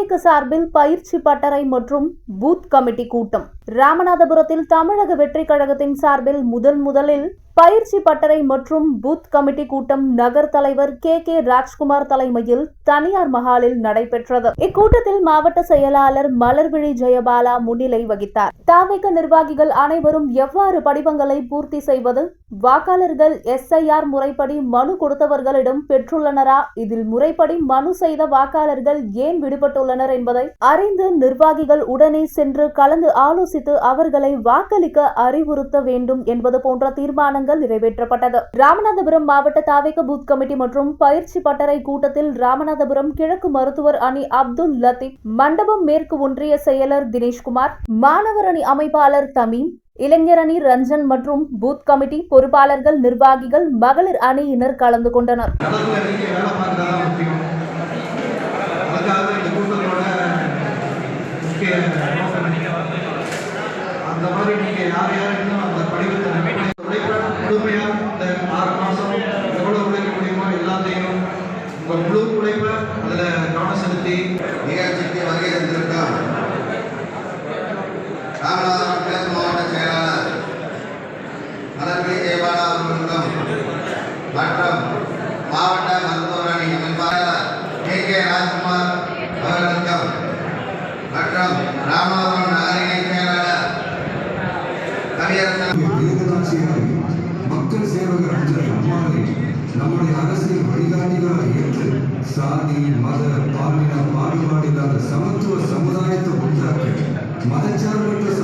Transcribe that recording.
தாவேக சார்பில் பயிற்சி பட்டறை மற்றும் பூத் கமிட்டி கூட்டம். ராமநாதபுரத்தில் தமிழக வெற்றி கழகத்தின் சார்பில் முதல் முதலில் பயிற்சி பட்டறை மற்றும் பூத் கமிட்டி கூட்டம் நகர் தலைவர் கே கே ராஜ்குமார் தலைமையில் தனியார் மஹாலில் நடைபெற்றது. இக்கூட்டத்தில் மாவட்ட செயலாளர் மலர்விழி ஜெயபாலா முன்னிலை வகித்தார். தாவேக நிர்வாகிகள் அனைவரும் எவ்வாறு படிவங்களை பூர்த்தி செய்வது? வாக்காளர்கள் எஸ்ஐஆர் முறைப்படி மனு கொடுத்தவர்களிடம் பெற்றுள்ளனரா? இதில் முறைப்படி மனு செய்த வாக்காளர்கள் ஏன் விடுபட்டுள்ளனர் என்பதை அறிந்து நிர்வாகிகள் உடனே சென்று கலந்து ஆலோசித்து அவர்களை வாக்களிக்க அறிவுறுத்த வேண்டும் என்பது போன்ற தீர்மானங்கள் நிறைவேற்றப்பட்டது. ராமநாதபுரம் மாவட்ட தாவேக பூத் கமிட்டி மற்றும் பயிற்சி பட்டறை கூட்டத்தில் ராமநாதபுரம் கிழக்கு மருத்துவர் அணி அப்துல் லத்தீப் மண்டபம் மேற்கு ஒன்றிய செயலர் தினேஷ்குமார் மாணவர் அணி அமைப்பாளர் தமீம் இளைஞர் அணி ரஞ்சன் மற்றும் பூத் கமிட்டி பொறுப்பாளர்கள் நிர்வாகிகள் மகளிர் அணியினர் கலந்து கொண்டனர். அந்த மாதிரி நீங்க யார் யார் இன்னும் அந்த படிவத்தை உழைப்ப முழுமையாக இந்த ஆறு மாசம் எவ்வளவு உழைக்க முடியுமோ எல்லாத்தையும் உங்க முழு உழைப்பை அதுல கவனம் செலுத்தி நிகழ்ச்சிக்கு வருகை தந்திருக்கும் ராமநாதபுரம் கிழக்கு மாவட்ட செயலாளர் மலர்வி ஜெயபாலா அவர்களுக்கும் மற்றும் மாவட்ட மருத்துவர் அணி அமைப்பாளர் கே கே ராஜ்குமார் அவர்களுக்கும் மற்றும் ராமநாதபுரம் நம்முடைய அரசியல் வழிகாட்டிகளாக ஏற்று சாதி மத பாலின பாகுபாடு இல்லாத சமத்துவ சமுதாயத்தை உண்டாக்க மதச்சார்பற்ற